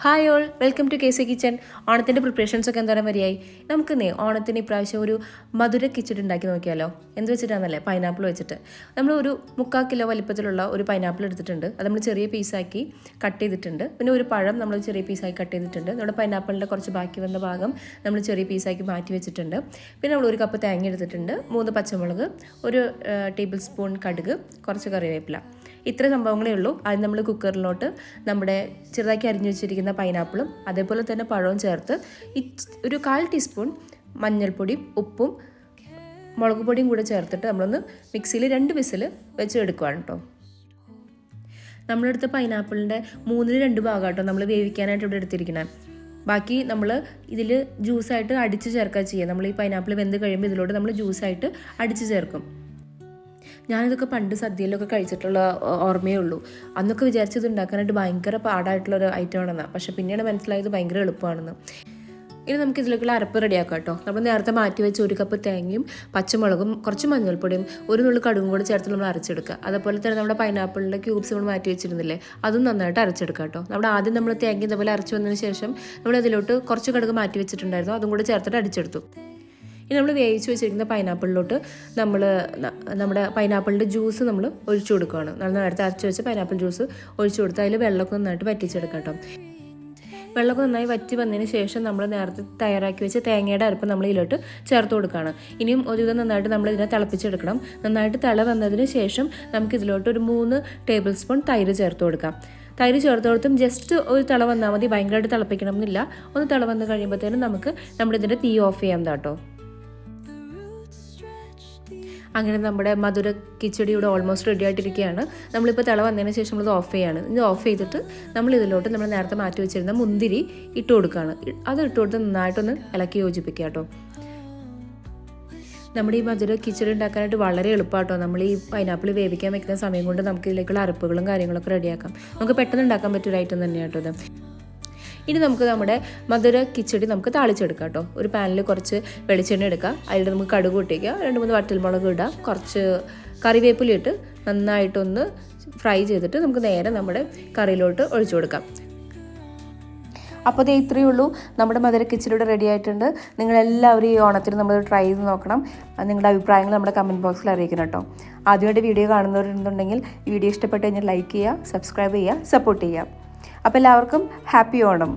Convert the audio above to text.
Hi all welcome to K C kitchen ഓണത്തിന്റെ preparations ഒക്കെ എന്തോരം വരെയായി നമുക്ക് നേ ഓണത്തിന് ഇപ്രാവശ്യം ഒരു മധുര കിച്ചടി ഉണ്ടാക്കി നോക്കിയാലോ? എന്ത് വെച്ചിട്ടാണെന്നല്ലേ പൈനാപ്പിൾ വെച്ചിട്ട്. നമ്മൾ ഒരു മുക്കാൽ കിലോ വലിപ്പത്തിലുള്ള ഒരു പൈനാപ്പിൾ എടുത്തിട്ടുണ്ട്. അത് നമ്മൾ ചെറിയ പീസാക്കി കട്ട് ചെയ്തിട്ടുണ്ട്. പിന്നെ ഒരു പഴം നമ്മൾ ചെറിയ പീസാക്കി കട്ട് ചെയ്തിട്ടുണ്ട്. നമ്മുടെ പൈനാപ്പിളിന്റെ കുറച്ച് ബാക്കി വന്ന ഭാഗം നമ്മൾ ചെറിയ പീസാക്കി മാറ്റി വെച്ചിട്ടുണ്ട്. പിന്നെ നമ്മൾ ഒരു കപ്പ് തേങ്ങ എടുത്തിട്ടുണ്ട്. മൂന്ന് പച്ചമുളക് ഒരു ടേബിൾ സ്പൂൺ കടുക് കുറച്ച് കറിവേപ്പില. ഇത്ര സംഭവങ്ങളേ ഉള്ളൂ. അത് നമ്മൾ കുക്കറിലോട്ട് നമ്മുടെ ചെറുതാക്കി അരിഞ്ഞു വെച്ചിരിക്കുന്ന പൈനാപ്പിളും അതേപോലെ തന്നെ പഴവും ചേർത്ത് ഒരു കാൽ ടീസ്പൂൺ മഞ്ഞൾപ്പൊടിയും ഉപ്പും മുളക് പൊടിയും കൂടെ ചേർത്തിട്ട് നമ്മളൊന്ന് മിക്സിയിൽ രണ്ട് വിസിൽ വെച്ച് എടുക്കുവാണ് കേട്ടോ നമ്മളെടുത്ത പൈനാപ്പിളിന്റെ മൂന്നിൽ രണ്ട് ഭാഗം കേട്ടോ നമ്മൾ വേവിക്കാനായിട്ട് ഇവിടെ എടുത്തിരിക്കണേ. ബാക്കി നമ്മൾ ഇതിൽ ജ്യൂസായിട്ട് അടിച്ച് ചേർക്കുക ചെയ്യുക. നമ്മൾ ഈ പൈനാപ്പിൾ വെന്ത് കഴിയുമ്പോൾ ഇതിലോട്ട് നമ്മൾ ജ്യൂസായിട്ട് അടിച്ച് ചേർക്കും. ഞാനിതൊക്കെ പണ്ട് സദ്യയിലൊക്കെ കഴിച്ചിട്ടുള്ള ഓർമ്മയേ ഉള്ളൂ. അന്നൊക്കെ വിചാരിച്ചത് ഉണ്ടാക്കാനായിട്ട് ഭയങ്കര പാടായിട്ടുള്ള ഒരു ഐറ്റം ആണെന്ന് പക്ഷെ പിന്നീട് മനസ്സിലായത് ഭയങ്കര എളുപ്പമാണെന്ന്. ഇനി നമുക്ക് ഇതിലേക്കുള്ള അരപ്പ് റെഡിയാക്കാം കേട്ടോ. നമ്മൾ നേരത്തെ മാറ്റി വെച്ച ഒരു കപ്പ് തേങ്ങയും പച്ചമുളകും കുറച്ച് മഞ്ഞൾപ്പൊടിയും ഒരു നുള്ളു കടുകും കൂടി ചേർത്ത് നമ്മൾ അരച്ചെടുക്കുക. അതുപോലെ തന്നെ നമ്മുടെ പൈനാപ്പിളിന്റെ ക്യൂബ്സ് നമ്മൾ മാറ്റി വെച്ചിരുന്നില്ലേ അതും നന്നായിട്ട് അരച്ചെടുക്കുക കേട്ടോ. നമ്മുടെ ആദ്യം നമ്മൾ തേങ്ങ ഇതുപോലെ അരച്ച് വന്നതിന് ശേഷം നമ്മൾ അതിലോട്ട് കുറച്ച് കടുക് മാറ്റി വെച്ചിട്ടുണ്ടായിരുന്നു. അതും കൂടി ചേർത്തിട്ട് അടിച്ചെടുത്തു. ഇനി നമ്മൾ വേവിച്ച് വെച്ചിരിക്കുന്ന പൈനാപ്പിളിലോട്ട് നമ്മൾ നമ്മുടെ പൈനാപ്പിളിന്റെ ജ്യൂസ് നമ്മൾ ഒഴിച്ചു കൊടുക്കുകയാണ്. നമ്മൾ നേരത്തെ അരച്ച് വെച്ച പൈനാപ്പിൾ ജ്യൂസ് ഒഴിച്ചു കൊടുത്ത് അതിൽ വെള്ളമൊക്കെ നന്നായിട്ട് വറ്റിച്ചെടുക്കാം കേട്ടോ. വെള്ളമൊക്കെ നന്നായി വറ്റി വന്നതിന് ശേഷം നമ്മൾ നേരത്തെ തയ്യാറാക്കി വെച്ച തേങ്ങയുടെ അരപ്പ് നമ്മൾ ഇതിലോട്ട് ചേർത്ത് കൊടുക്കുകയാണ്. ഇനിയും ഒരുവിധം നന്നായിട്ട് നമ്മൾ ഇതിനെ തിളപ്പിച്ചെടുക്കണം. നന്നായിട്ട് തിള വന്നതിന് ശേഷം നമുക്ക് ഇതിലോട്ട് ഒരു മൂന്ന് ടേബിൾ സ്പൂൺ തൈര് ചേർത്ത് കൊടുക്കാം. തൈര് ചേർത്ത് കൊടുത്തും ജസ്റ്റ് ഒരു തിള വന്നാൽ മതി. ഭയങ്കരമായിട്ട് തിളപ്പിക്കണം എന്നില്ല ഒന്ന് തിള വന്ന് കഴിയുമ്പോഴത്തേനും നമുക്ക് നമ്മുടെ ഇതിന്റെ തീ ഓഫ് ചെയ്യാം കേട്ടോ. അങ്ങനെ നമ്മുടെ മധുര കിച്ചടി ഇവിടെ ഓൾമോസ്റ്റ് റെഡി ആയിട്ടിരിക്കുകയാണ്. നമ്മളിപ്പോൾ തിള വന്നതിന് ശേഷം നമ്മളത് ഓഫ് ചെയ്യാണ്. ഇത് ഓഫ് ചെയ്തിട്ട് നമ്മൾ ഇതിലോട്ട് നമ്മൾ നേരത്തെ മാറ്റി വെച്ചിരുന്ന മുന്തിരി ഇട്ട് കൊടുക്കുകയാണ്. അത് ഇട്ട് കൊടുത്ത് നന്നായിട്ടൊന്ന് ഇളക്കി യോജിപ്പിക്കുക കേട്ടോ. നമ്മുടെ ഈ മധുര കിച്ചടി ഉണ്ടാക്കാനായിട്ട് വളരെ എളുപ്പമാട്ടോ. നമ്മൾ ഈ പൈനാപ്പിൾ വേവിക്കാൻ വെക്കുന്ന സമയം കൊണ്ട് നമുക്ക് ഇതിലേക്കുള്ള അരപ്പുകളും കാര്യങ്ങളൊക്കെ റെഡിയാക്കാം നമുക്ക് പെട്ടെന്ന് ഉണ്ടാക്കാൻ പറ്റിയൊരു ഐറ്റം തന്നെയാട്ടോ ഇത്. ഇനി നമുക്ക് നമ്മുടെ മധുര കിച്ചടി നമുക്ക് താളിച്ചെടുക്കാം കേട്ടോ. ഒരു പാനിൽ കുറച്ച് വെളിച്ചെണ്ണ എടുക്കാം അതിൽ നമുക്ക് കടുക് പൊട്ടിക്കുക. രണ്ട് മൂന്ന് വറ്റൽമുളക് ഇടുക. കുറച്ച് കറിവേപ്പില ഇട്ട് നന്നായിട്ടൊന്ന് ഫ്രൈ ചെയ്തിട്ട് നമുക്ക് നേരെ നമ്മുടെ കറിയിലോട്ട് ഒഴിച്ചു കൊടുക്കാം. അപ്പോൾ ദേ ഇത്രയേ ഉള്ളൂ. നമ്മുടെ മധുര കിച്ചടിയുടെ റെഡി ആയിട്ടുണ്ട്. നിങ്ങളെല്ലാവരും ഈ ഓണത്തിന് നമ്മൾ ട്രൈ ചെയ്ത് നോക്കണം. നിങ്ങളുടെ അഭിപ്രായങ്ങൾ നമ്മുടെ കമന്റ് ബോക്സിൽ അറിയിക്കണം കേട്ടോ. ആദ്യമായിട്ട് വീഡിയോ കാണുന്നവരുണ്ടെങ്കിൽ ഈ വീഡിയോ ഇഷ്ടപ്പെട്ട് കഴിഞ്ഞാൽ ലൈക്ക് ചെയ്യുക സബ്സ്ക്രൈബ് ചെയ്യുക സപ്പോർട്ട് ചെയ്യുക. അപ്പോൾ എല്ലാവർക്കും ഹാപ്പി ഓണം.